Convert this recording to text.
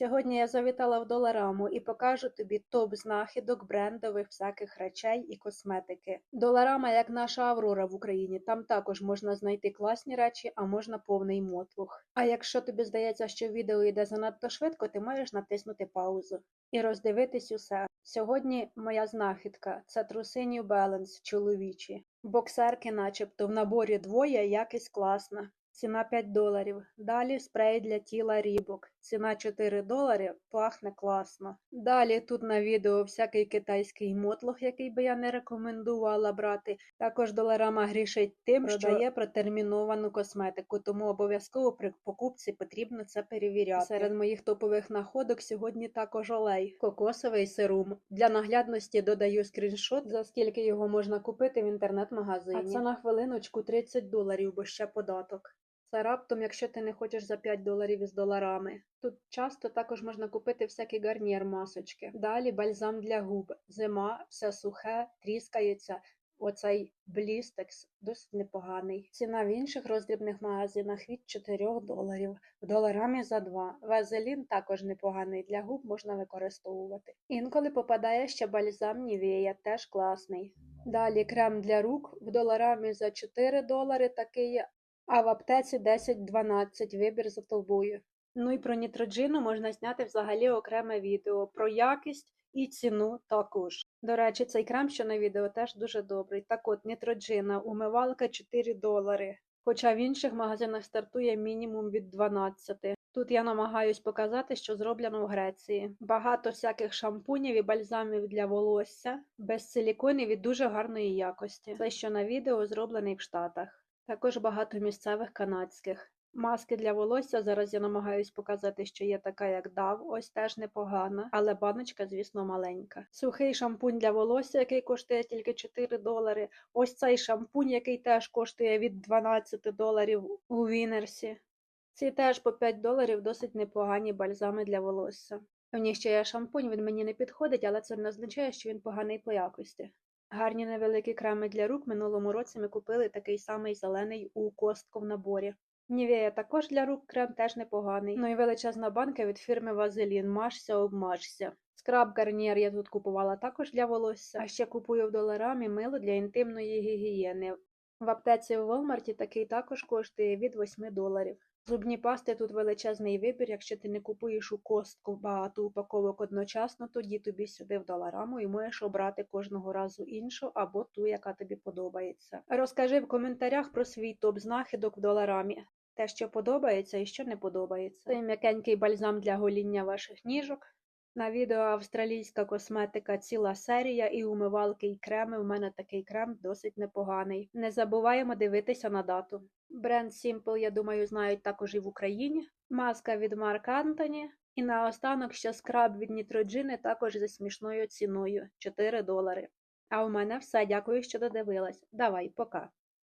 Сьогодні я завітала в Долараму і покажу тобі топ знахідок брендових всяких речей і косметики. Доларама як наша Аврора в Україні. Там також можна знайти класні речі, а можна повний мотлух. А якщо тобі здається, що відео йде занадто швидко, ти можеш натиснути паузу і роздивитись усе. Сьогодні моя знахідка це труси New Balance чоловічі. Боксерки, начебто, в наборі двоє, якість класна. Ціна 5 доларів. Далі спрей для тіла рібок. Ціна 4 долари, пахне класно. Далі тут на відео всякий китайський мотлох, який би я не рекомендувала брати. Також доларама грішить тим, що Прода- є протерміновану косметику, тому обов'язково при покупці потрібно це перевіряти. Серед моїх топових находок сьогодні також олей, кокосовий сирум. Для наглядності додаю скріншот, за скільки його можна купити в інтернет-магазині. А це на хвилиночку 30 доларів, бо ще податок. Це раптом, якщо ти не хочеш за 5 доларів із доларами. Тут часто також можна купити всякі гарнір масочки. Далі бальзам для губ. Зима, все сухе, тріскається. Оцей блістекс досить непоганий. Ціна в інших роздрібних магазинах від 4 доларів, в доларамі за 2. Вазелін також непоганий, для губ можна використовувати. Інколи попадає ще бальзам Нівея, теж класний. Далі крем для рук в доларамі за 4 долари такий, а в аптеці 10-12 вибір за тобою. Ну і про нітроджину можна зняти взагалі окреме відео, про якість і ціну також. До речі, цей крем, що на відео, теж дуже добрий. Так от, нітроджина, умивалка 4 долари. Хоча в інших магазинах стартує мінімум від 12. Тут я намагаюсь показати, що зроблено в Греції. Багато всяких шампунів і бальзамів для волосся, без силіконів і дуже гарної якості. Це, що на відео зроблений в Штатах. Також багато місцевих канадських. Маски для волосся. Зараз я намагаюсь показати, що є така, як DAV, ось теж непогана, але баночка, звісно, маленька. Сухий шампунь для волосся, який коштує тільки 4 долари. Ось цей шампунь, який теж коштує від 12 доларів у Вінерсі. Ці теж по 5 доларів досить непогані бальзами для волосся. В них ще є шампунь, він мені не підходить, але це не означає, що він поганий по якості. Гарні невеликі креми для рук минулому році ми купили такий самий зелений у костку в наборі. Нівея також для рук крем теж непоганий. Ну і величезна банка від фірми Вазелін. Машся, обмажся. Скраб Гарнієр я тут купувала також для волосся, а ще купую в доларамі мило для інтимної гігієни. В аптеці у Walmart такий також коштує від 8 доларів. Зубні пасти тут величезний вибір. Якщо ти не купуєш у костку багато упаковок одночасно, тоді тобі сюди в долараму і можеш обрати кожного разу іншу або ту, яка тобі подобається. Розкажи в коментарях про свій топ знахідок в доларамі. Те, що подобається і що не подобається. Цей м'якенький бальзам для гоління ваших ніжок. На відео австралійська косметика ціла серія і умивалки і креми. У мене такий крем досить непоганий. Не забуваємо дивитися на дату. Бренд Simple, я думаю, знають також і в Україні. Маска від Марк Антоні. І наостанок ще скраб від Нітроджини також за смішною ціною 4 долари. А у мене все. Дякую, що додивилась. Давай, пока.